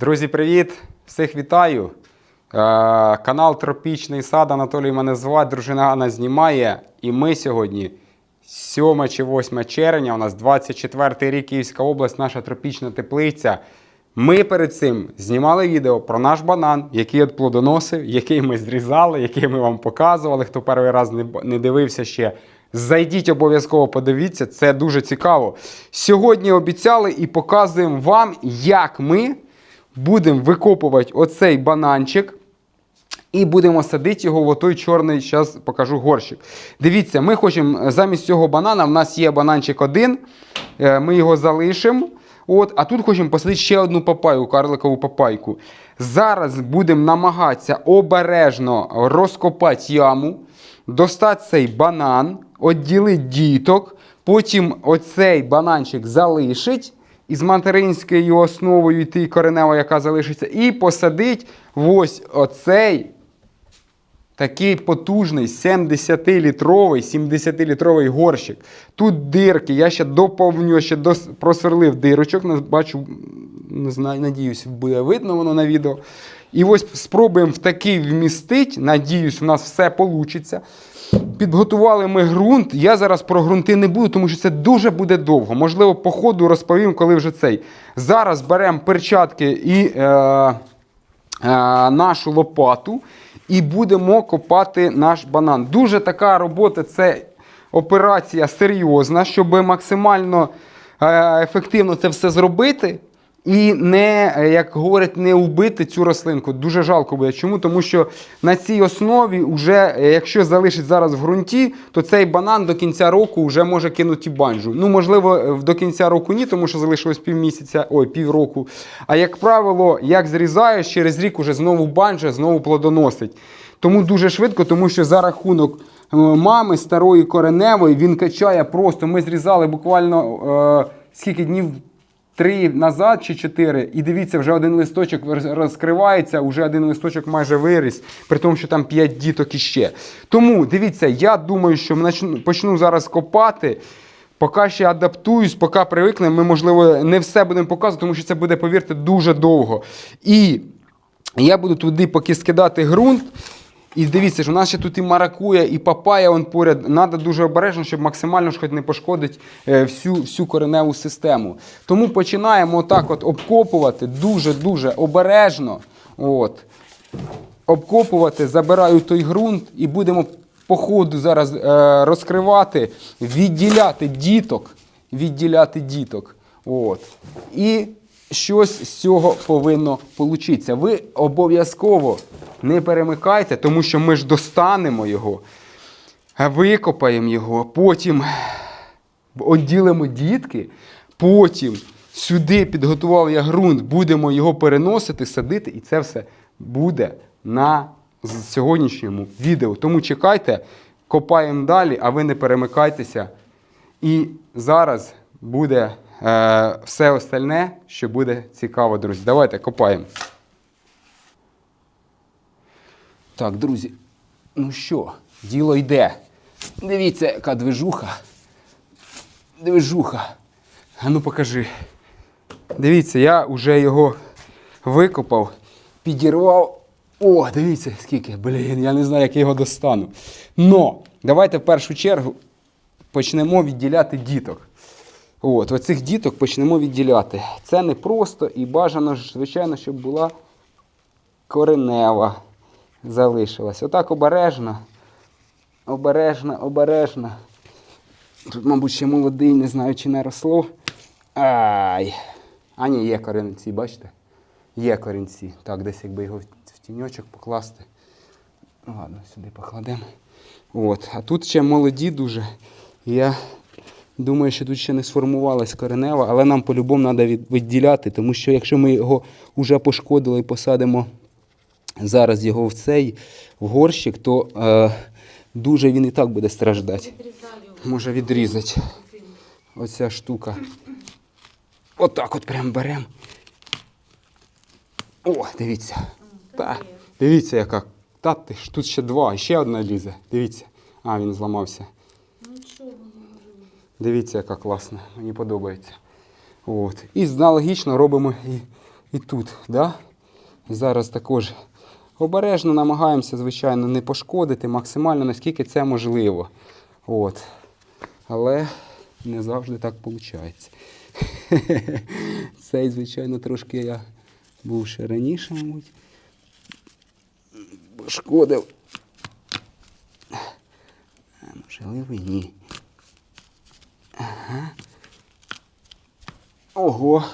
Друзі, привіт! Всіх вітаю! Е, канал Тропічний сад Анатолій мене звати, дружина Анна знімає. І ми сьогодні 7 чи 8 червня, у нас 24 рік Київська область, наша тропічна теплиця. Ми перед цим знімали відео про наш банан, який от плодоносив, який ми зрізали, який ми вам показували. Хто перший раз не дивився ще, зайдіть обов'язково подивіться, це дуже цікаво. Сьогодні обіцяли і показуємо вам, як ми будемо викопувати оцей бананчик. І будемо садити його в отой чорний, зараз покажу горщик. Дивіться, ми хочемо е, замість цього банана, в нас є бананчик один, е, ми його залишимо. От, а тут хочемо посадити ще одну папаю, карликову папайку. Зараз будемо намагатися обережно розкопати яму, достати цей банан, відділити діток, потім оцей бананчик залишить із материнською основою йти коренево, яка залишиться, і посадить ось оцей такий потужний 70-літровий, 70-літровий горщик. Тут дирки. Я ще доповню, ще дос... просверлив дирочок. Бачу, не знаю, надіюсь, буде видно воно на відео. І ось спробуємо в такий вмістити. Надіюсь, у нас все вийде. Підготували ми ґрунт. Я зараз про ґрунти не буду, тому що це дуже буде довго. Можливо, по ходу розповім, коли вже цей. Зараз беремо перчатки і е, е, нашу лопату і будемо копати наш банан. Дуже така робота це операція серйозна, щоб максимально е, ефективно це все зробити. І не, е, як говорять, не вбити цю рослинку. Дуже жалко буде. Чому? Тому що на цій основі, вже, е, якщо залишить зараз в ґрунті, то цей банан до кінця року вже може кинути банджу. Ну, можливо, е, до кінця року ні, тому що залишилось півмісяця, ой, півроку. А як правило, як зрізаєш, через рік уже знову банджа, знову плодоносить. Тому дуже швидко, тому що за рахунок мами старої кореневої він качає просто. Ми зрізали буквально е, скільки днів три назад чи чотири, і дивіться, вже один листочок розкривається, вже один листочок майже виріс, при тому, що там п'ять діток іще. Тому дивіться, я думаю, що почну зараз копати. Поки ще адаптуюсь, поки привикнемо, ми, можливо, не все будемо показувати, тому що це буде, повірте, дуже довго. І я буду туди поки скидати ґрунт. І дивіться, що у нас ще тут і маракуя, і папая он поряд. Надо дуже обережно, щоб максимально ж хоч не пошкодить е, всю, всю кореневу систему. Тому починаємо отак от обкопувати дуже-дуже обережно. От. Обкопувати, забираю той ґрунт і будемо по ходу зараз е, розкривати, відділяти діток. Відділяти діток. От. І щось з цього повинно получитися. Ви обов'язково не перемикайте, тому що ми ж достанемо його, викопаємо його, потім відділимо дітки, потім сюди підготував я ґрунт, будемо його переносити, садити, і це все буде на сьогоднішньому відео. Тому чекайте, копаємо далі, а ви не перемикайтеся. І зараз буде все остальне, що буде цікаво, друзі. Давайте копаємо. Так, друзі, ну що, діло йде. Дивіться, яка движуха. Движуха. А ну покажи. Дивіться, я вже його викопав, підірвав. О, дивіться, скільки, блін, я не знаю, як я його достану. Но, давайте в першу чергу почнемо відділяти діток. От, оцих діток почнемо відділяти. Це не просто і бажано, звичайно, щоб була коренева залишилась. Отак обережно. Обережно, обережно. Тут, мабуть, ще молодий, не знаю, чи не росло. Ай. А ні, є корінці, бачите? Є корінці. Так, десь якби його в тіньочок покласти. Ладно, сюди покладемо. От. А тут ще молоді дуже. Я думаю, що тут ще не сформувалась коренева, але нам по-любому треба відділяти, тому що якщо ми його вже пошкодили і посадимо зараз його в цей в горщик, то е, дуже він і так буде страждати. Може відрізати. Оця штука. Отак от прям беремо. О, дивіться. Та, дивіться, яка. Та ти ж тут ще два, ще одна лізе. Дивіться. А, він зламався. Нічого не може бути. Дивіться, яка класна. Мені подобається. От. І аналогічно робимо і і тут. Да? Зараз також обережно намагаємося, звичайно, не пошкодити максимально, наскільки це можливо. От. Але не завжди так виходить. Цей, звичайно, трошки я був ще раніше, мабуть. Пошкодив. Можливо, ні. Ага. Ого.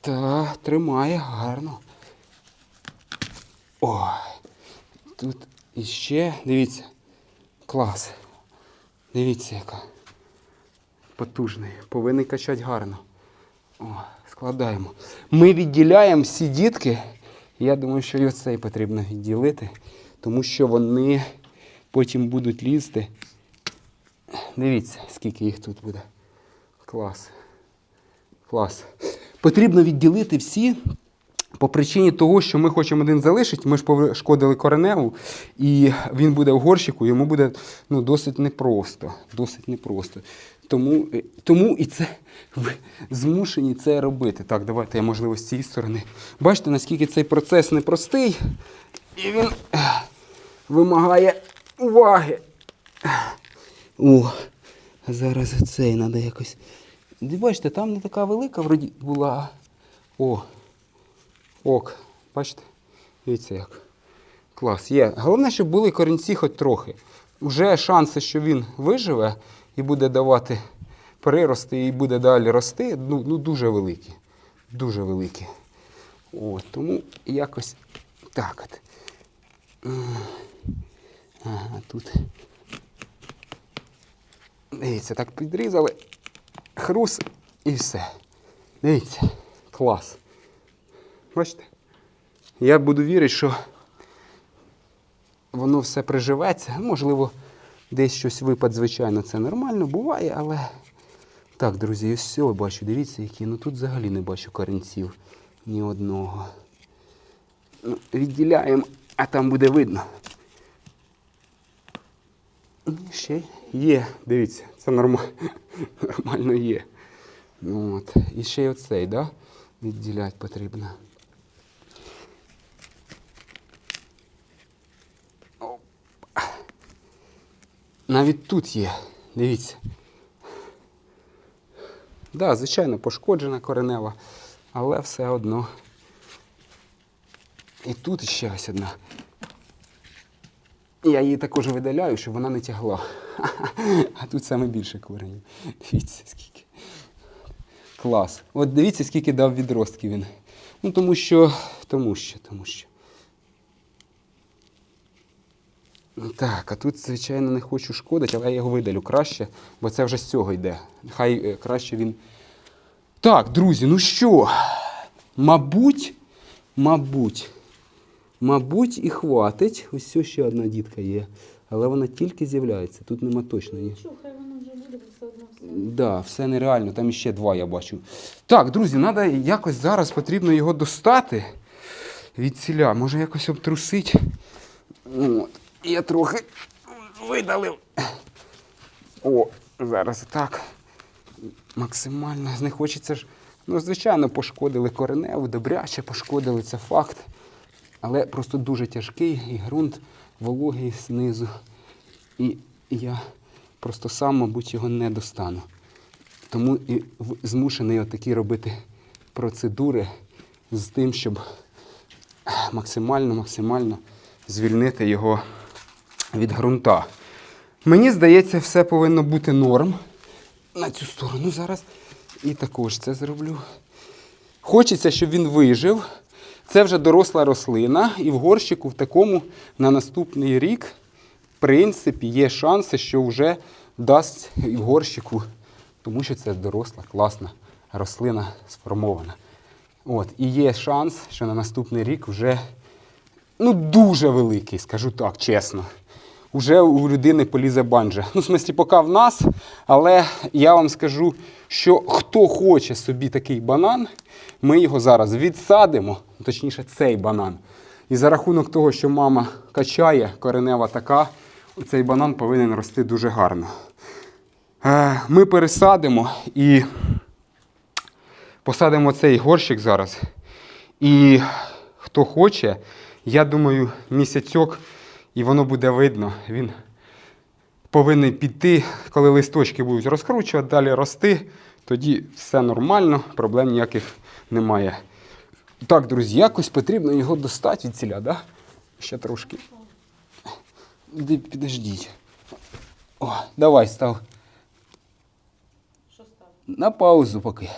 Та, тримає гарно. Ой. Тут іще, дивіться, клас. Дивіться, яка. Потужний. Повинен качати гарно. О, складаємо. Ми відділяємо всі дітки. Я думаю, що і оцей потрібно відділити, тому що вони потім будуть лізти. Дивіться, скільки їх тут буде. Клас. Клас. Потрібно відділити всі по причині того, що ми хочемо один залишити. Ми ж пошкодили кореневу, і він буде в горщику, йому буде ну, досить непросто. Досить непросто. Тому, е, тому і це ви змушені це робити. Так, давайте я, можливо, з цієї сторони. Бачите, наскільки цей процес непростий, і він вимагає уваги. О, зараз цей треба якось. Бачите, там не така велика вроді була. О. Ок. Бачите? Дивіться як. Клас. Є. Головне, щоб були корінці хоч трохи. Вже шанси, що він виживе і буде давати прирости, і буде далі рости, ну, ну дуже великі. Дуже великі. От, тому якось так от. Ага, тут. Дивіться, так підрізали. Хрус і все. Дивіться, клас. Бачите? Я буду вірити, що воно все приживеться. Можливо, десь щось випад, звичайно, це нормально, буває, але. Так, друзі, ось все бачу, дивіться, які. Ну тут взагалі не бачу корінців ні одного. Ну, відділяємо, а там буде видно. Ще є, дивіться, це нормально, нормально є. Ну, от. І ще й оцей, да? Відділяти потрібно. Оп. Навіть тут є, дивіться. Да, звичайно, пошкоджена коренева, але все одно. І тут ще ось одна. Я її також видаляю, щоб вона не тягла. А тут саме більше коренів. Дивіться, скільки. Клас. От дивіться, скільки дав відростків він. Ну, тому що, тому що, тому що. Так, а тут, звичайно, не хочу шкодити, але я його видалю краще, бо це вже з цього йде. Хай е, краще він. Так, друзі, ну що? Мабуть, мабуть, мабуть, і хватить. Ось ще одна дітка є. Але вона тільки з'являється. Тут нема точно ні. Хай воно вже буде, все одно все. Да, все нереально, там ще два я бачу. Так, друзі, треба якось зараз потрібно його достати від ціля. Може якось обтрусити. От. Я трохи видалив. О, зараз так. Максимально не хочеться ж. Ну, звичайно, пошкодили кореневу, добряче пошкодили, це факт. Але просто дуже тяжкий і ґрунт вологий знизу. І я просто сам, мабуть, його не достану. Тому і змушений отакі робити процедури з тим, щоб максимально, максимально звільнити його від ґрунта. Мені здається, все повинно бути норм. На цю сторону зараз. І також це зроблю. Хочеться, щоб він вижив. Це вже доросла рослина, і в горщику в такому на наступний рік, в принципі, є шанси, що вже дасть в горщику, тому що це доросла, класна рослина сформована. От, і є шанс, що на наступний рік вже ну, дуже великий, скажу так, чесно. Уже у людини полізе банджа. Ну, в смислі, поки в нас, але я вам скажу, що хто хоче собі такий банан, ми його зараз відсадимо, точніше, цей банан. І за рахунок того, що мама качає, коренева така, цей банан повинен рости дуже гарно. Е, Ми пересадимо і посадимо цей горщик зараз. І хто хоче, я думаю, місяцьок, і воно буде видно. Він повинен піти, коли листочки будуть розкручувати, далі рости, тоді все нормально, проблем ніяких немає. Так, друзі, якось потрібно його достати від ціля, да? Ще трошки. Підождіть. О, давай, став. Що став? На паузу поки.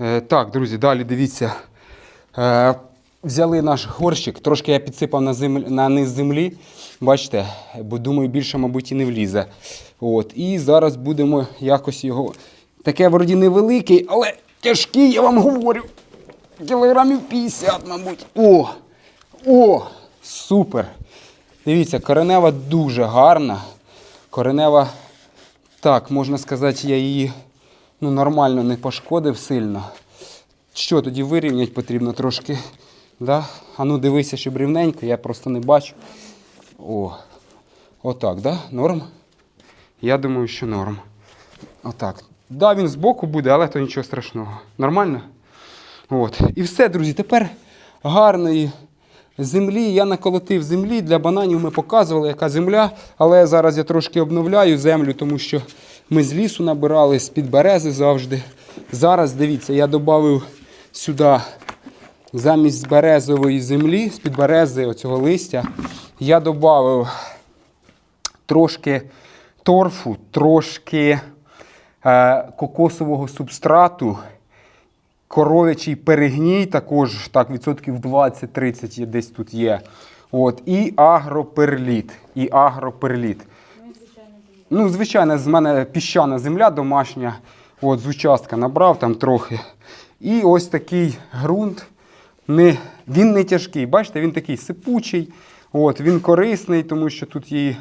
Е, так, друзі, далі дивіться. Е, взяли наш горщик, трошки я підсипав на, землі, на низ землі. Бачите, бо думаю, більше, мабуть, і не влізе. От. І зараз будемо якось його. Таке вроді невеликий, але тяжкий, я вам говорю. Кілограмів 50, мабуть. О! О! Супер! Дивіться, коренева дуже гарна. Коренева так, можна сказати, я її ну, нормально не пошкодив сильно. Що тоді вирівняти потрібно трошки? Да? А ну дивися, щоб рівненько, я просто не бачу. О, отак, да? Норм? Я думаю, що норм. Отак. Да, він збоку буде, але то нічого страшного. Нормально? От. І все, друзі, тепер гарної землі. Я наколотив землі. Для бананів ми показували, яка земля. Але зараз я трошки обновляю землю, тому що ми з лісу набирали, з-під берези завжди. Зараз, дивіться, я додав сюди замість березової землі, з-під берези оцього листя, я додав трошки торфу, трошки е, кокосового субстрату коров'ячий перегній, також так, відсотків 20-30 є, десь тут є. От, і агроперліт. І агроперліт. Ну, звичайно, з мене піщана земля домашня. От, з участка набрав там трохи. І ось такий ґрунт. Не, він не тяжкий. Бачите, він такий сипучий. От, він корисний, тому що тут і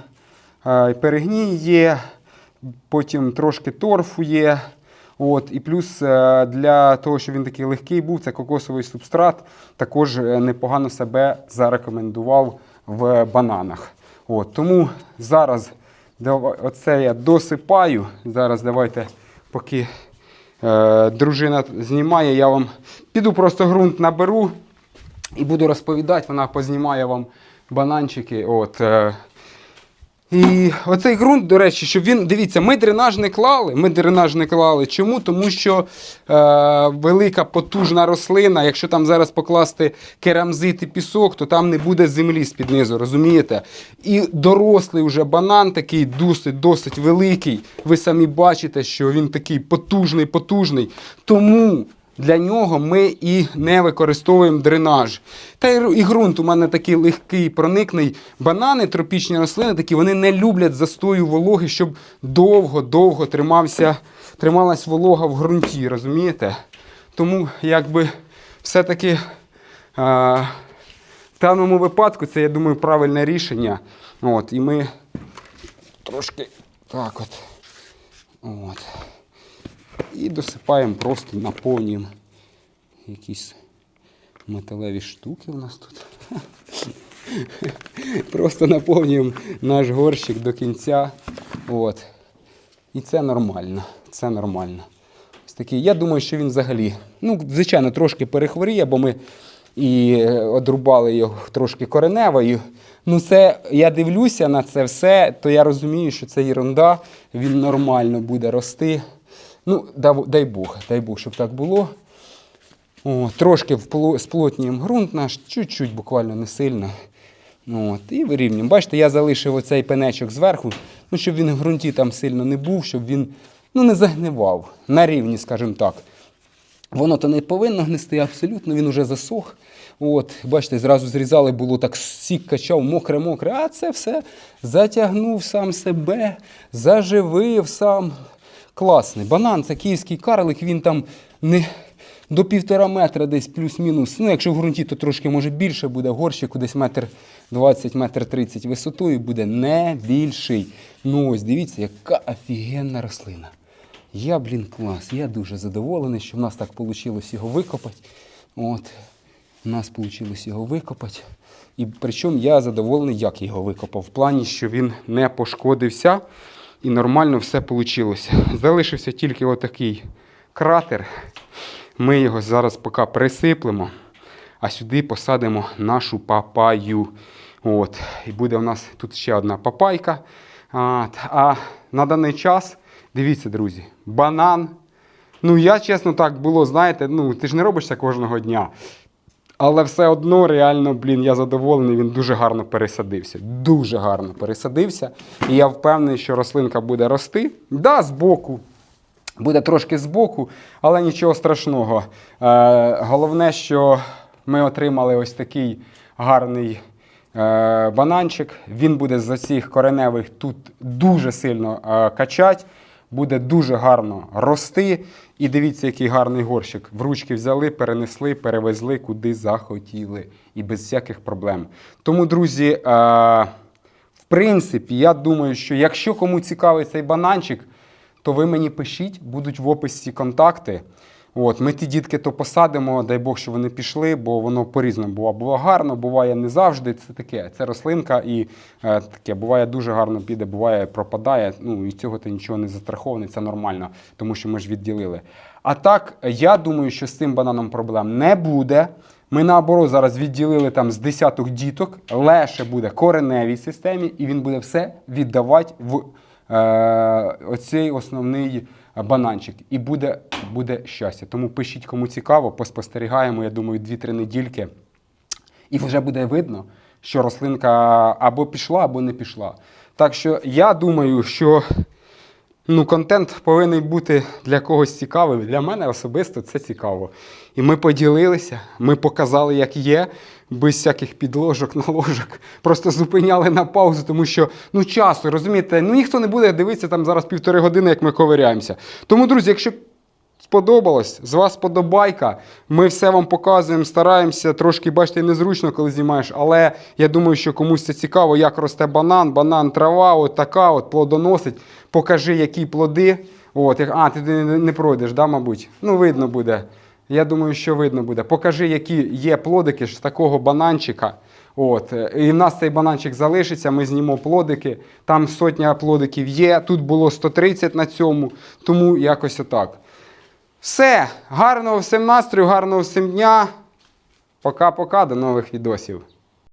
перегній є, потім трошки торфу є. От, і плюс е, для того, щоб він такий легкий був, це кокосовий субстрат, також е, непогано себе зарекомендував в бананах. От, тому зараз оце я досипаю. Зараз давайте, поки дружина знімає, я вам піду просто ґрунт наберу і буду розповідати, вона познімає вам бананчики. От, е, і оцей ґрунт, до речі, щоб він, дивіться, ми дренаж не клали. Ми дренаж не клали. Чому? Тому що е, велика потужна рослина, якщо там зараз покласти керамзит і пісок, то там не буде землі з-під низу, розумієте? І дорослий вже банан такий досить, досить великий. Ви самі бачите, що він такий потужний, потужний. Тому для нього ми і не використовуємо дренаж. Та і ґрунт у мене такий легкий, проникний. Банани, тропічні рослини, такі вони не люблять застою вологи, щоб довго-довго тримався, трималась волога в ґрунті, розумієте? Тому якби все-таки а, в даному випадку це, я думаю, правильне рішення. От, і ми трошки так от. От. І досипаємо, просто наповнюємо якісь металеві штуки у нас тут. Просто наповнюємо наш горщик до кінця. От. І це нормально. Це нормально. Ось такий. Я думаю, що він взагалі, ну, звичайно, трошки перехворіє, бо ми і е, одрубали його трошки кореневою. Ну, це я дивлюся на це все, то я розумію, що це ерунда, він нормально буде рости. Ну, дай Бог, дай Бог, щоб так було. О, трошки сплотнюємо ґрунт наш, чуть-чуть, буквально не сильно. Ну, От, і вирівнюємо. Бачите, я залишив оцей пенечок зверху, ну, щоб він в ґрунті там сильно не був, щоб він ну, не загнивав. На рівні, скажімо так. Воно то не повинно гнисти абсолютно, він уже засох. От, бачите, зразу зрізали, було так сік качав, мокре-мокре, а це все затягнув сам себе, заживив сам. Класний. Банан це київський карлик, він там не до півтора метра десь плюс-мінус. Ну, якщо в ґрунті, то трошки може більше буде, горщику десь метр 20, метр 30 висотою буде не більший. Ну ось дивіться, яка офігенна рослина. Я, блін, клас. Я дуже задоволений, що в нас так вийшло його викопати. От, у нас вийшло його викопати. І причому я задоволений, як його викопав. В плані, що він не пошкодився і нормально все вийшло. Залишився тільки отакий кратер. Ми його зараз поки присиплемо, а сюди посадимо нашу папаю. От. І буде у нас тут ще одна папайка. От. А на даний час, дивіться, друзі, банан. Ну, я чесно так було, знаєте, ну ти ж не робиш це кожного дня. Але все одно, реально, блін, я задоволений, він дуже гарно пересадився. Дуже гарно пересадився. І я впевнений, що рослинка буде рости. Да, збоку. Буде трошки збоку, але нічого страшного. Е, головне, що ми отримали ось такий гарний е, бананчик. Він буде з цих кореневих тут дуже сильно е, качать, буде дуже гарно рости. І дивіться, який гарний горщик. В ручки взяли, перенесли, перевезли куди захотіли. І без всяких проблем. Тому, друзі, е, в принципі, я думаю, що якщо кому цікавий цей бананчик, то ви мені пишіть, будуть в описі контакти. От, ми ті дітки то посадимо, дай Бог, що вони пішли, бо воно по-різному буває. Буває гарно, буває не завжди. Це таке. Це рослинка і е, таке. Буває дуже гарно піде, буває пропадає. Ну і цього ти нічого не застрахований, це нормально, тому що ми ж відділили. А так, я думаю, що з цим бананом проблем не буде. Ми наоборот зараз відділили там з десяток діток, леше буде кореневій системі, і він буде все віддавати в е, оцей основний бананчик. І буде, буде щастя. Тому пишіть, кому цікаво, поспостерігаємо, я думаю, 2-3 недільки. І вже буде видно, що рослинка або пішла, або не пішла. Так що я думаю, що ну, контент повинен бути для когось цікавим. Для мене особисто це цікаво. І ми поділилися, ми показали, як є, без всяких підложок, наложок. Просто зупиняли на паузу, тому що ну часу, розумієте, ну ніхто не буде дивитися там зараз півтори години, як ми ковиряємося. Тому, друзі, якщо сподобалось, з вас подобайка. Ми все вам показуємо, стараємося. Трошки, бачите, незручно, коли знімаєш, але я думаю, що комусь це цікаво, як росте банан, банан, трава, от така, от плодоносить. Покажи, які плоди. От, як, а, ти не, пройдеш, да, мабуть? Ну, видно буде. Я думаю, що видно буде. Покажи, які є плодики з такого бананчика. От. І в нас цей бананчик залишиться, ми знімо плодики. Там сотня плодиків є. Тут було 130 на цьому, тому якось отак. Все, гарного всім настрою, гарного всім дня. Пока-пока, до нових відосів.